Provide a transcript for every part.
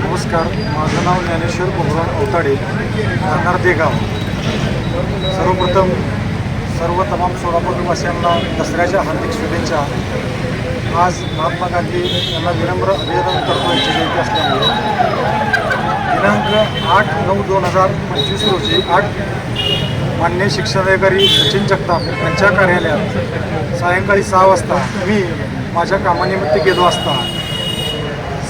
नमस्कार माझं नाव ज्ञानेश्वर बबुराव अवताडे राहणार देगाव. सर्वप्रथम सर्व तमाम सोलापूरवासियांना दसऱ्याच्या हार्दिक शुभेच्छा. आज महात्मा गांधी यांना विनम्र अभिवादन करतो यांची जयंती असल्यामुळे. दिनांक आठ नऊ दोन हजार पंचवीस रोजी आठ मान्य शिक्षणाधिकारी सचिन जगताप यांच्या कार्यालयात सायंकाळी सहा वाजता मी माझ्या कामानिमित्त गेलो असता.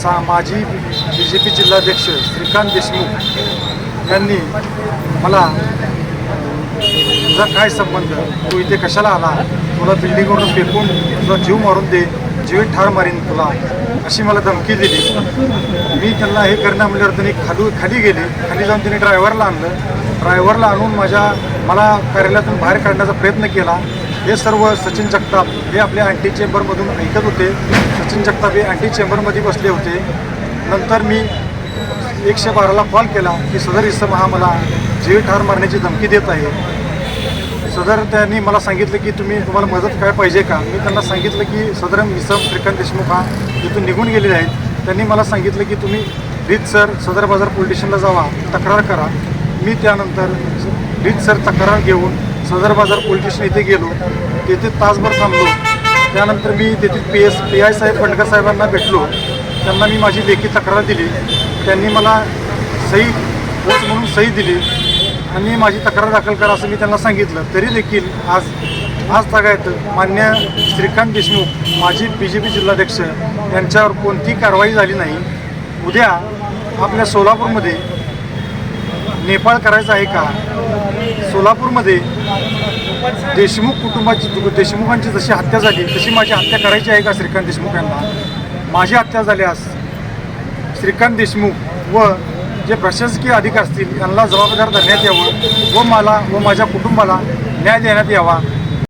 सा माजी बी जे पी जिल्हाध्यक्ष श्रीकांत देशमुख यांनी मला तुझा काय संबंध? तू इथे कशाला आला? तुला बिल्डिंगवरून फेकून तुझा जीव मारून दे जीवित ठार मारीन तुला अशी मला धमकी दिली. मी त्यांना हे करण्या म्हणल्यावर त्यांनी खालू खाली गेले. खाली जाऊन त्यांनी ड्रायव्हरला आणलं. ड्रायव्हरला आणून माझ्या मला कार्यालयातून बाहेर काढण्याचा प्रयत्न केला. हे सर्व सचिन जगताप हे आपल्या अँटी चेंबरमधून ऐकत होते. सचिन जगताप हे अँटी चेंबरमध्ये बसले होते. नंतर मी एकशे बाराला कॉल केला की सदर इसम हा मला जीव ठार मारण्याची धमकी देत आहे. सदर त्यांनी मला सांगितलं की तुम्ही तुम्हाला मदत काय पाहिजे का? मी त्यांना सांगितलं की सदर इसम श्रीकांत देशमुख हा इथून निघून गेलेले आहेत. त्यांनी मला सांगितलं की तुम्ही रीतसर सदर बाजार पोलीस स्टेशनला जावा तक्रार करा. मी त्यानंतर रीतसर तक्रार घेऊन सदर बाजार पोलीस स्टेशन इथे गेलो. तेथे तासभर थांबलो. त्यानंतर मी तेथे पी एस पी आय साहेब फंडकर साहेबांना भेटलो. त्यांना मी माझी लेखी तक्रार दिली. त्यांनी मला सही पोच म्हणून सही दिली. आणि माझी तक्रार दाखल करा असं मी त्यांना सांगितलं. तरी देखील आज आज तागायत मान्य श्रीकांत देशमुख माजी बी जे पी जिल्हाध्यक्ष यांच्यावर कोणती कारवाई झाली नाही. उद्या आपल्या सोलापूरमध्ये नेपाळ करायचं आहे का? सोलापूरमध्ये देशमुख कुटुंबाची देशमुखांची जशी हत्या झाली तशी माझी हत्या करायची आहे का श्रीकांत देशमुख यांना? माझी हत्या झाल्यास श्रीकांत देशमुख व जे प्रशासकीय अधिकारी असतील यांना जबाबदार धरण्यात यावं व मला व माझ्या कुटुंबाला न्याय देण्यात यावा.